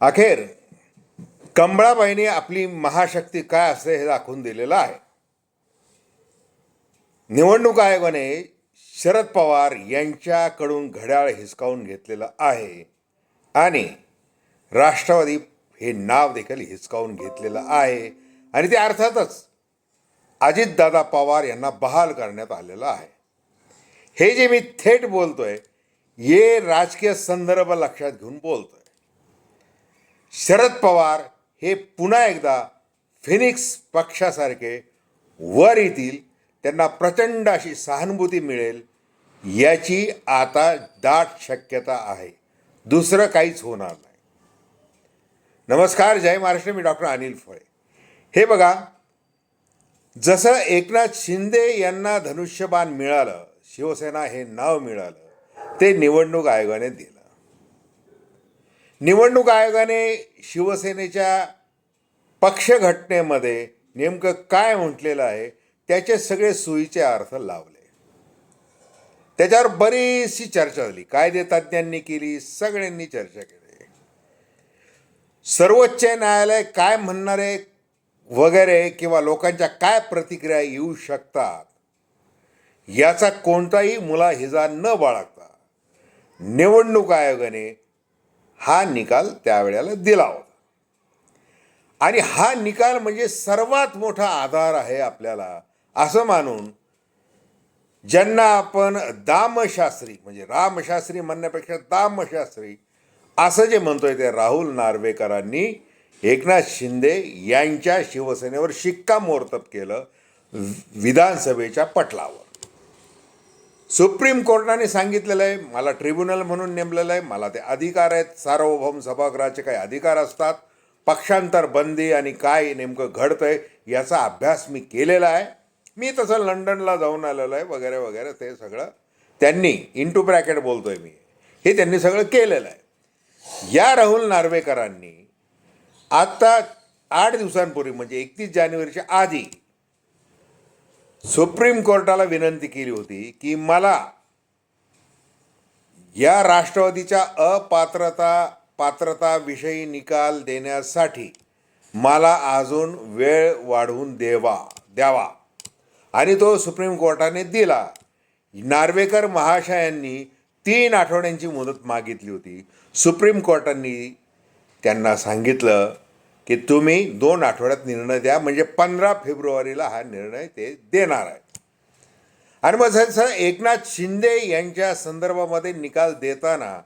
अखेर कंबळाबाईने आपली महाशक्ती काय असते हे दाखवून दिलेलं आहे. निवडणूक आयोगाने शरद पवार यांच्याकडून घड्याळ हिसकावून घेतलेलं आहे आणि राष्ट्रवादी हे नाव देखील हिसकावून घेतलेलं आहे आणि ते अर्थातच अजितदादा पवार यांना बहाल करण्यात आलेलं आहे. हे जे मी थेट बोलतोय हे राजकीय संदर्भ लक्षात घेऊन बोलतोय. शरद पवार हे पुन्हा एकदा फिनिक्स पक्षासारखे वर येतील त्यांना प्रचंड अशी सहानुभूती मिळेल याची आता दाट शक्यता आहे. दुसरं काहीच होणार नाही. नमस्कार जय महाराष्ट्र. मी डॉक्टर अनिल फळे. हे बघा जसं एकनाथ शिंदे यांना धनुष्यबाण मिळालं शिवसेना हे नाव मिळालं ते निवडणूक आयोगाने दिलं. निवडणूक आयोगाने शिवसेनेच्या पक्षघटनेमध्ये नेमकं काय म्हटलेलं आहे त्याचे सगळे सोयीचे अर्थ लावले. त्याच्यावर बरीचशी चर्चा झाली. कायदेतज्ञांनी केली सगळ्यांनी चर्चा केली. सर्वोच्च न्यायालय काय म्हणणारे वगैरे किंवा लोकांच्या काय प्रतिक्रिया येऊ शकतात याचा कोणताही मुलाहिजा न बाळगता निवडणूक आयोगाने हा निकाल त्यावेळेला दिला होता. आणि हा निकाल म्हणजे सर्वात मोठा आधार आहे आपल्याला असं मानून ज्यांना आपण दामशास्त्री म्हणजे रामशास्त्री म्हणण्यापेक्षा दामशास्त्री असं जे म्हणतोय ते राहुल नार्वेकरांनी एकनाथ शिंदे यांच्या शिवसेनेवर शिक्कामोर्तब केलं विधानसभेच्या पटलावर. सुप्रीम कोर्टाने सांगितलेलं आहे मला ट्रिब्युनल म्हणून नेमलेलं आहे मला ते अधिकार आहेत. सार्वभौम सभागृहाचे काही अधिकार असतात. पक्षांतर बंदी आणि काय नेमकं घडतं आहे याचा अभ्यास मी केलेला आहे. मी तसं लंडनला जाऊन आलेलो आहे वगैरे वगैरे ते सगळं. त्यांनी इंटू ब्रॅकेट बोलतो आहे मी. हे त्यांनी सगळं केलेलं आहे. या राहुल नार्वेकरांनी आत्ता आठ दिवसांपूर्वी म्हणजे एकतीस जानेवारीच्या आधी सुप्रीम कोर्टाला विनंती केली होती की मला या राष्ट्रवादीच्या अपात्रता पात्रताविषयी निकाल देण्यासाठी मला अजून वेळ वाढवून देवा द्यावा. आणि तो सुप्रीम कोर्टाने दिला. नार्वेकर महाशयांनी तीन आठवड्यांची मुदत मागितली होती. सुप्रीम कोर्टांनी त्यांना सांगितलं की तुम्ही दोन आठवड्यात निर्णय द्या म्हणजे पंधरा फेब्रुवारीला हा निर्णय ते देणार आहे. आणि मग सर एकनाथ शिंदे यांच्या संदर्भामध्ये निकाल देताना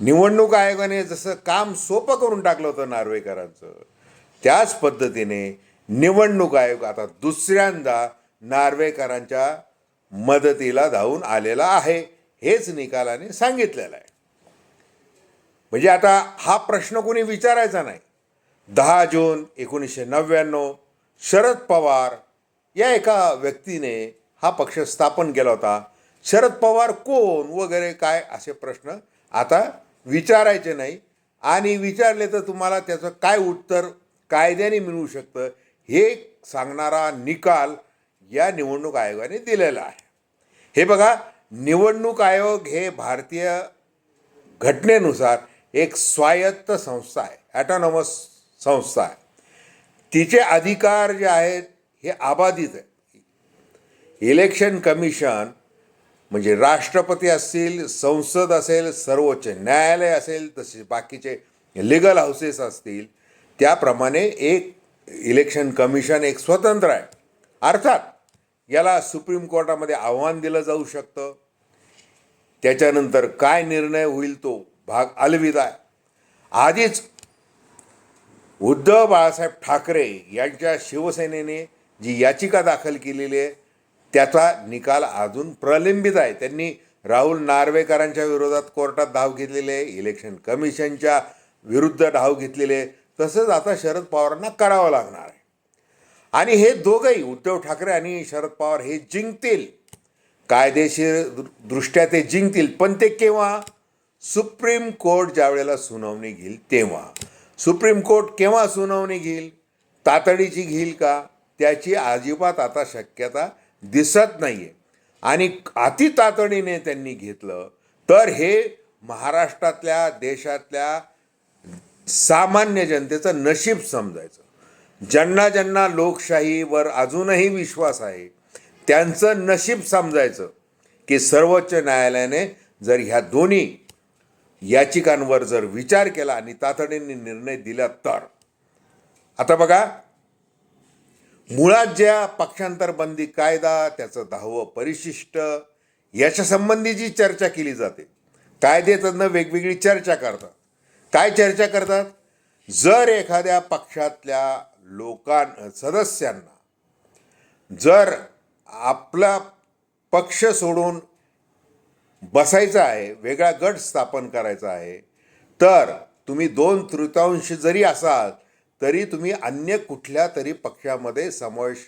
निवडणूक आयोगाने जसं काम सोपं करून टाकलं होतं नार्वेकरांचं त्याच पद्धतीने निवडणूक आयोग आता दुसऱ्यांदा नार्वेकरांच्या मदतीला धावून आलेला आहे हेच निकालाने सांगितलेलं आहे. म्हणजे आता हा प्रश्न कोणी विचारायचा नाही. दहा जून एकोणीसशे नव्याण्णव शरद पवार या एका व्यक्तीने हा पक्ष स्थापन केला होता. शरद पवार कोण वगैरे काय असे प्रश्न आता विचारायचे नाही. आणि विचारले तर तुम्हाला त्याचं काय उत्तर कायद्याने मिळू शकतं हे सांगणारा निकाल या निवडणूक आयोगाने दिलेला आहे. हे बघा निवडणूक आयोग हे भारतीय घटनेनुसार एक स्वायत्त संस्था आहे. ॲटॉनॉमस संस्था आहे. तिचे अधिकार जे आहेत हे अबाधित आहेत इलेक्शन कमिशन म्हणजे राष्ट्रपती असतील संसद असेल सर्वोच्च न्यायालय असेल तसेच बाकीचे लिगल हाऊसेस असतील त्याप्रमाणे एक इलेक्शन कमिशन एक स्वतंत्र आहे. अर्थात याला सुप्रीम कोर्टामध्ये आव्हान दिलं जाऊ शकतं. त्याच्यानंतर काय निर्णय होईल तो भाग अलविदा आहे. आधीच उद्धव बाळासाहेब ठाकरे यांच्या शिवसेनेने जी याचिका दाखल केलेली आहे त्याचा निकाल अजून प्रलंबित आहे. त्यांनी राहुल नार्वेकरांच्या विरोधात कोर्टात धाव घेतलेली आहे इलेक्शन कमिशनच्या विरुद्ध धाव घेतलेली आहे. तसंच आता शरद पवारांना करावं लागणार आहे. आणि हे दोघंही उद्धव ठाकरे आणि शरद पवार हे जिंकतील. कायदेशीर दृ- दृष्ट्या ते जिंकतील पण ते केव्हा? सुप्रीम कोर्ट ज्या वेळेला सुनावणी घेईल तेव्हा. सुप्रीम कोर्ट केव्हा सुनावणी घेईल? तातडीची घेईल का? त्याची अजिबात आता शक्यता दिसत नाही आहे आणि अति तातडीने त्यांनी घेतलं तर हे महाराष्ट्रातल्या देशातल्या सामान्य जनतेचं नशीब समजायचं. ज्यांना ज्यांना लोकशाहीवर अजूनही विश्वास आहे त्यांचं नशीब समजायचं की सर्वोच्च न्यायालयाने जर ह्या दोन्ही याचिकांवर जर विचार केला आणि तातडीने निर्णय दिला तर. आता बघा मुळात ज्या पक्षांतर बंदी कायदा त्याचं दहावं परिशिष्ट याच्या संबंधीची चर्चा केली जाते कायदेतज्ञ वेगवेगळी चर्चा करतात. काय चर्चा करतात? जर एखाद्या पक्षातल्या लोकां सदस्यांना जर आपला पक्ष सोडून बसायचं आहे वेगळा गट स्थापन करायचा आहे. तर तुम्ही दोन तृतीयांश जरी असाल तरी तुम्ही अन्य कुठल्या तरी पक्षामध्ये समावेश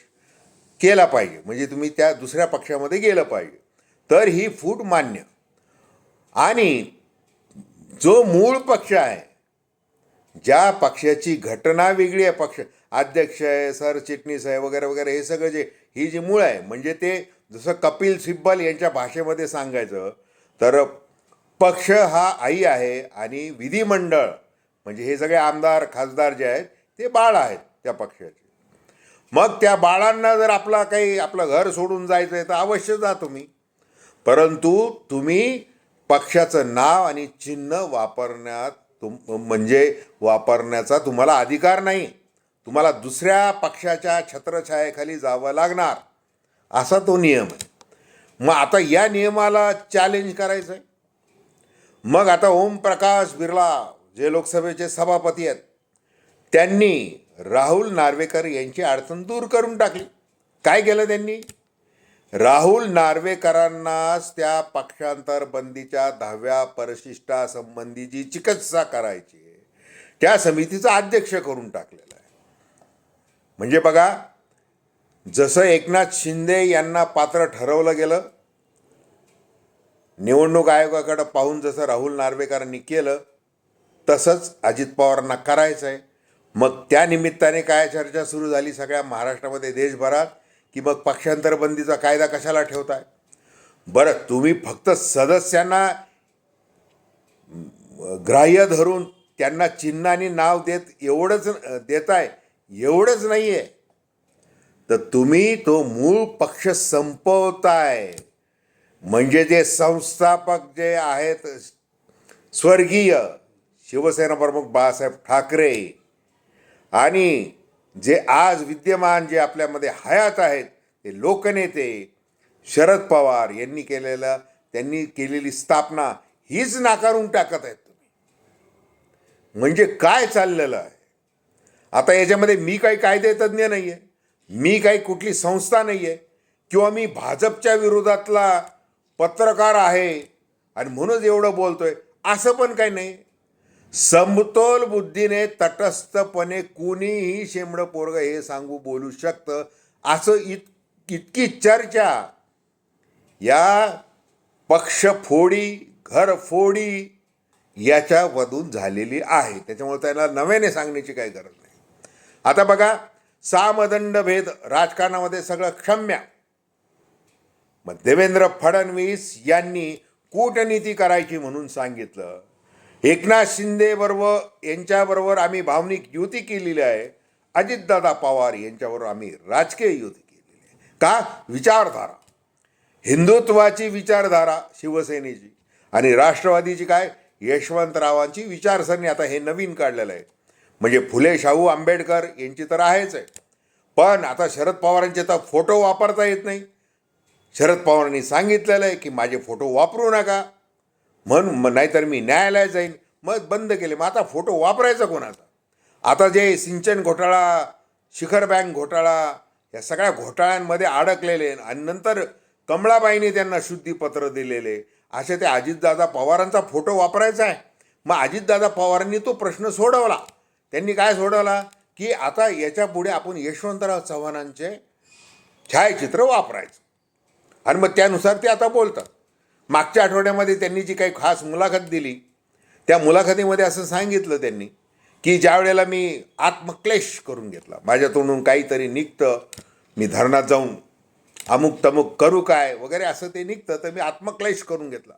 केला पाहिजे. म्हणजे तुम्ही त्या दुसऱ्या पक्षामध्ये गेलं पाहिजे. तर ही फूट मान्य. आणि जो मूळ पक्ष आहे ज्या पक्षाची घटना वेगळी आहे पक्ष अध्यक्ष आहे सरचिटणीस आहे वगैरे वगैरे हे सगळं जे ही जी मूळ आहे म्हणजे ते जसं कपिल सिब्बल यांच्या भाषेमध्ये सांगायचं तर पक्ष हा आई आहे आणि विधिमंडळ म्हणजे हे सगळे आमदार खासदार जे आहेत ते बाळ आहेत त्या पक्षाचे. मग त्या बाळांना जर आपला काही आपलं घर सोडून जायचं आहे तर अवश्य जा तुम्ही. परंतु तुम्ही पक्षाचं नाव आणि चिन्ह वापरण्यात तुम म्हणजे वापरण्याचा तुम्हाला अधिकार नाही. तुम्हाला दुसऱ्या पक्षाच्या छत्रछायेखाली जावं लागणार. असा तो नियम आहे. मग आता या नियमाला चॅलेंज करायचं आहे मग आता ओमप्रकाश बिर्ला जे लोकसभेचे सभापती आहेत त्यांनी राहुल नार्वेकर यांची अडचण दूर करून टाकली. काय केलं त्यांनी? राहुल नार्वेकरांनाच त्या पक्षांतर बंदीच्या दहाव्या परिशिष्टासंबंधी जी चिकित्सा करायची त्या समितीचा अध्यक्ष करून टाकलेला आहे. म्हणजे बघा जसं एकनाथ शिंदे यांना पात्र ठरवलं गेलं निवडणूक आयोगाकडं पाहून जसं राहुल नार्वेकरांनी केलं तसंच अजित पवारांना करायचं आहे मग त्या निमित्ताने काय चर्चा सुरू झाली सगळ्या महाराष्ट्रामध्ये देशभरात की मग पक्षांतरबंदीचा कायदा कशाला ठेवताय? बरं तुम्ही फक्त सदस्यांना ग्राह्य धरून त्यांना चिन्ह आणि नाव देत एवढंच देताय एवढंच नाही आहे तर तुम्ही तो मूळ पक्ष संपवताय. म्हणजे जे संस्थापक जे आहेत स्वर्गीय शिवसेना प्रमुख बाळासाहेब ठाकरे आणि जे आज विद्यमान जे आपल्यामध्ये हयात आहेत ते लोकनेते शरद पवार यांनी केलेलं त्यांनी केलेली स्थापना हीच नाकारून टाकत आहेत तुम्ही. म्हणजे काय चाललेलं आहे? आता याच्यामध्ये मी काही कायदेतज्ञ नाही आहे मी काही कुठली संस्था नाही आहे किंवा मी भाजपच्या विरोधातला पत्रकार आहे आणि म्हणूनच एवढं बोलतोय असं पण काही नाही. समतोल बुद्धीने तटस्थपणे कुणीही शेंबडं पोरगं हे सांगू बोलू शकतं असं इत इतकी चर्चा. या पक्षफोडी घरफोडी याच्यामधून झालेली आहे. त्याच्यामुळे त्याला नव्याने सांगण्याची काही गरज नाही. आता बघा सामदंड भेद राजकारणामध्ये सगळं क्षम्य. मग देवेंद्र फडणवीस यांनी कूटनीती करायची म्हणून सांगितलं. एकनाथ शिंदे बरोबर यांच्याबरोबर आम्ही भावनिक युती केलेली आहे. अजितदादा पवार यांच्याबरोबर आम्ही राजकीय युती केलेली आहे. का? विचारधारा. हिंदुत्वाची विचारधारा शिवसेनेची. आणि राष्ट्रवादीची काय? यशवंतरावांची विचारसरणी. आता हे नवीन काढलेलं आहे. म्हणजे फुले शाहू आंबेडकर यांची तर आहेच आहे. पण आता शरद पवारांचे तर फोटो वापरता येत नाही. शरद पवारांनी सांगितलेलं आहे की माझे फोटो वापरू नका. म्हणून मग नाहीतर मी न्यायालयात जाईन. मग बंद केले. मग आता फोटो वापरायचा कोणाचा? आता जे सिंचन घोटाळा शिखर बँक घोटाळा या सगळ्या घोटाळ्यांमध्ये अडकलेले आणि नंतर कमळाबाईने त्यांना शुद्धीपत्र दिलेले. असे ते अजितदादा पवारांचा फोटो वापरायचा आहे. मग अजितदादा पवारांनी तो प्रश्न सोडवला. त्यांनी काय सोडवला? की आता याच्यापुढे आपण यशवंतराव चव्हाणांचे छायाचित्र वापरायचं. आणि मग त्यानुसार ते आता बोलतात. मागच्या आठवड्यामध्ये त्यांनी जी काही खास मुलाखत दिली त्या मुलाखतीमध्ये असं सांगितलं त्यांनी की ज्या वेळेला मी आत्मक्लेश करून घेतला माझ्या तोंडून काहीतरी निघतं मी धरणात जाऊन अमुक तमुक करू काय वगैरे असं ते निघतं तर मी आत्मक्लेश करून घेतला.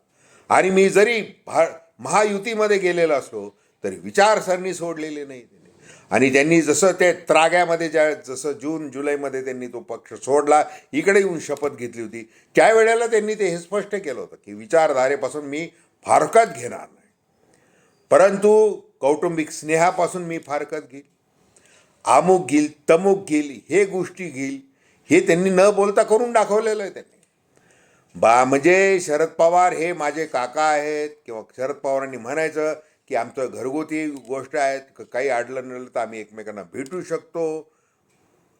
आणि मी जरी भा महायुतीमध्ये गेलेलो असलो तरी विचारसरणी सोडलेली नाही त्यांनी आणि त्यांनी जसं ते त्राग्यामध्ये ज्या जसं जून जुलैमध्ये त्यांनी तो पक्ष सोडला इकडे येऊन शपथ घेतली होती त्यावेळेला त्यांनी ते हे स्पष्ट केलं होतं की विचारधारेपासून मी फारकत घेणार नाही. परंतु कौटुंबिक स्नेहापासून मी फारकत घेईल. अमुक घेईल तमुक घेईल हे गोष्टी घेईल हे त्यांनी न बोलता करून दाखवलेलं आहे त्यांनी. बा म्हणजे शरद पवार हे माझे काका आहेत किंवा शरद पवारांनी म्हणायचं की आमचं घरगुती गोष्ट आहेत काही अडलं नडलं तर आम्ही एकमेकांना भेटू शकतो.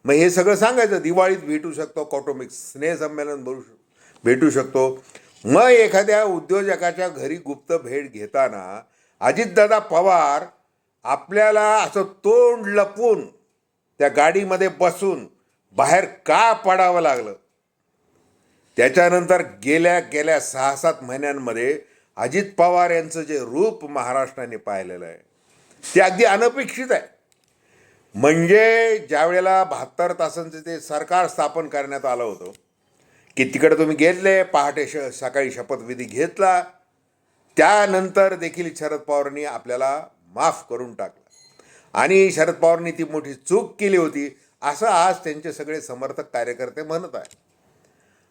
मग हे सगळं सांगायचं दिवाळीत भेटू शकतो कौटुंबिक स्नेहसंमेलन भरू भेटू शकतो. मग एखाद्या उद्योजकाच्या घरी गुप्त भेट घेताना अजितदादा पवार आपल्याला असं तोंड लपवून त्या गाडीमध्ये बसून बाहेर का पडावं लागलं? त्याच्यानंतर गेल्या गेल्या सहा सात महिन्यांमध्ये अजित पवार यांचं जे रूप महाराष्ट्राने पाहिलेलं आहे ते अगदी अनपेक्षित आहे. म्हणजे ज्या वेळेला बहात्तर तासांचं ते सरकार स्थापन करण्यात आलं होतं की तिकडे तुम्ही गेले पहाटे श सकाळी शपथविधी घेतला त्यानंतर देखील शरद पवारांनी आपल्याला माफ करून टाकलं. आणि शरद पवारांनी ती मोठी चूक केली होती असं आज त्यांचे सगळे समर्थक कार्यकर्ते म्हणत आहे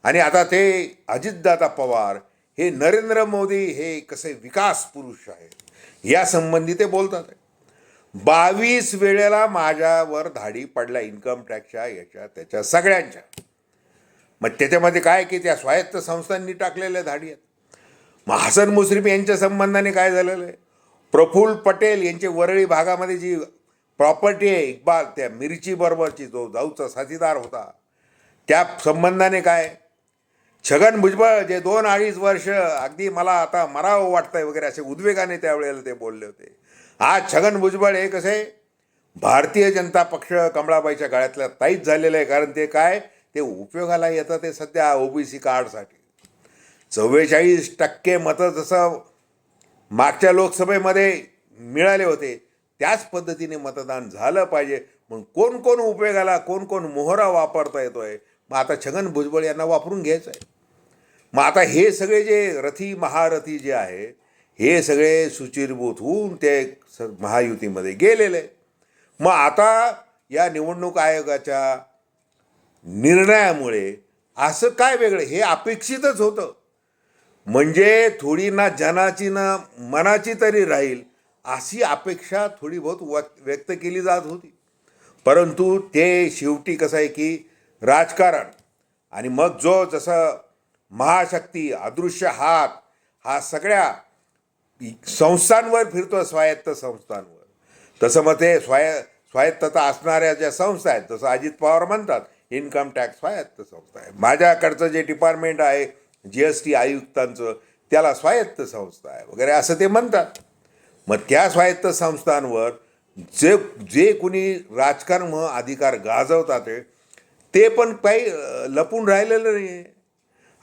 आणि आता ते अजितदादा पवार हे नरेंद्र मोदी हे कसे विकास पुरुष आहेत या संबंधी ते बोलतात बावीस वेळेला माझ्यावर धाडी पडल्या इन्कम टॅक्सच्या याच्या त्याच्या सगळ्यांच्या. मग त्याच्यामध्ये काय की त्या स्वायत्त संस्थांनी टाकलेल्या धाडी आहेत. मग हसन मुश्रीफ यांच्या संबंधाने काय झालेलं आहे? प्रफुल्ल पटेल यांचे वरळी भागामध्ये जी प्रॉपर्टी आहे इक्बाल त्या मिरची बरोबरची जो जाऊचा साथीदार होता त्या संबंधाने काय छगन भुजबळ जे दोन अडीच वर्ष अगदी मला आता मरावं वाटतंय वगैरे असे उद्वेगाने त्यावेळेला ते बोलले होते. आज छगन भुजबळ हे कसे? भारतीय जनता पक्ष कमळाबाईच्या गाळ्यातल्या ताईच झालेलं आहे. कारण ते काय? ते उपयोगाला येतं ते सध्या ओबीसी कार्डसाठी. चव्वेचाळीस टक्के मतं जसं मागच्या लोकसभेमध्ये मिळाले होते त्याच पद्धतीने मतदान झालं पाहिजे. म्हणून कोण कोण उपयोगाला कोण कोण मोहरा वापरता येतोय? मग आता छगन भुजबळ यांना वापरून घ्यायचं आहे मग आता हे सगळे जे रथी महारथी जे आहे हे सगळे सुचिरभूत होऊन ते स महायुतीमध्ये गेलेले मग आता या निवडणूक आयोगाच्या निर्णयामुळे असं काय वेगळं? हे अपेक्षितच होतं. म्हणजे थोडी ना जनाची ना मनाची तरी राहील अशी अपेक्षा थोडी बहुत व्यक्त केली जात होती. परंतु ते शेवटी कसं आहे की राजकारण आणि मग जो जसं महाशक्ती अदृश्य हात हा सगळ्या संस्थांवर फिरतो स्वायत्त संस्थांवर. तसं मग ते स्वाय स्वायत्तता असणाऱ्या ज्या संस्था आहेत जसं अजित पवार म्हणतात इन्कम टॅक्स स्वायत्त संस्था आहे. माझ्याकडचं जे डिपार्टमेंट आहे जी एस टी आयुक्तांचं त्याला स्वायत्त संस्था आहे वगैरे असं ते म्हणतात. मग त्या स्वायत्त संस्थांवर जे जे कुणी राजकारण अधिकार गाजवतात ते पण काही लपून राहिलेलं नाही आहे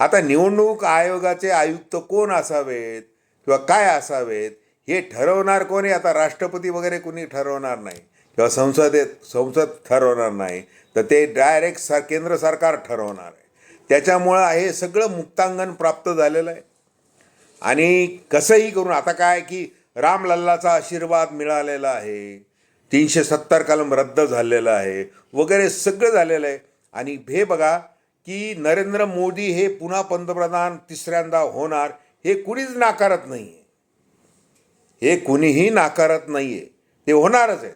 आता निवडणूक आयोगाचे आयुक्त कोण असावेत किंवा काय असावेत हे ठरवणार कोणी? आता राष्ट्रपती वगैरे कुणी ठरवणार नाही. किंवा संसदेत संसद ठरवणार नाही. तर ते डायरेक्ट सर केंद्र सरकार ठरवणार आहे. त्याच्यामुळं हे सगळं मुक्तांगण प्राप्त झालेलं आहे. आणि कसंही करून आता काय की रामलल्लाचा आशीर्वाद मिळालेला आहे. तीनशे सत्तर कलम रद्द झालेला आहे. वगैरे सगळं झालेलं आहे. आणि हे बघा की नरेंद्र मोदी हे पुन्हा पंतप्रधान तिसऱ्यांदा होणार हे कुणीच नाकारत नाही आहे हे कुणीही नाकारत नाही आहे ते होणारच आहेत.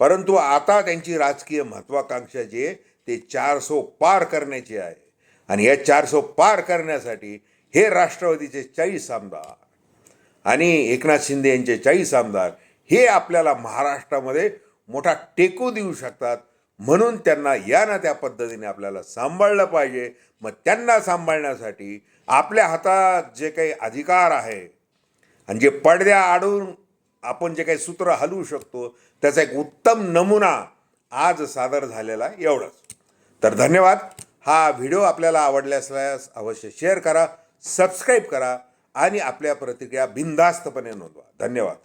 परंतु आता त्यांची राजकीय महत्त्वाकांक्षा जी आहे ते चारसो पार करण्याची आहे. आणि या चारसो पार करण्यासाठी हे राष्ट्रवादीचे चाळीस आमदार आणि एकनाथ शिंदे यांचे चाळीस आमदार हे आपल्याला महाराष्ट्रामध्ये मोठा टेकू देऊ शकतात. म्हणून त्यांना या ना त्या पद्धतीने आपल्याला सांभाळलं पाहिजे. मग त्यांना सांभाळण्यासाठी आपल्या हातात जे काही अधिकार आहे आणि जे पडद्या आडून आपण जे काही सूत्र हलवू शकतो त्याचा एक उत्तम नमुना आज सादर झालेला आहे एवढंच. तर धन्यवाद. हा व्हिडिओ आपल्याला आवडला असल्यास अवश्य शेअर करा सबस्क्राईब करा आणि आपल्या प्रतिक्रिया बिनधास्तपणे नोंदवा. धन्यवाद.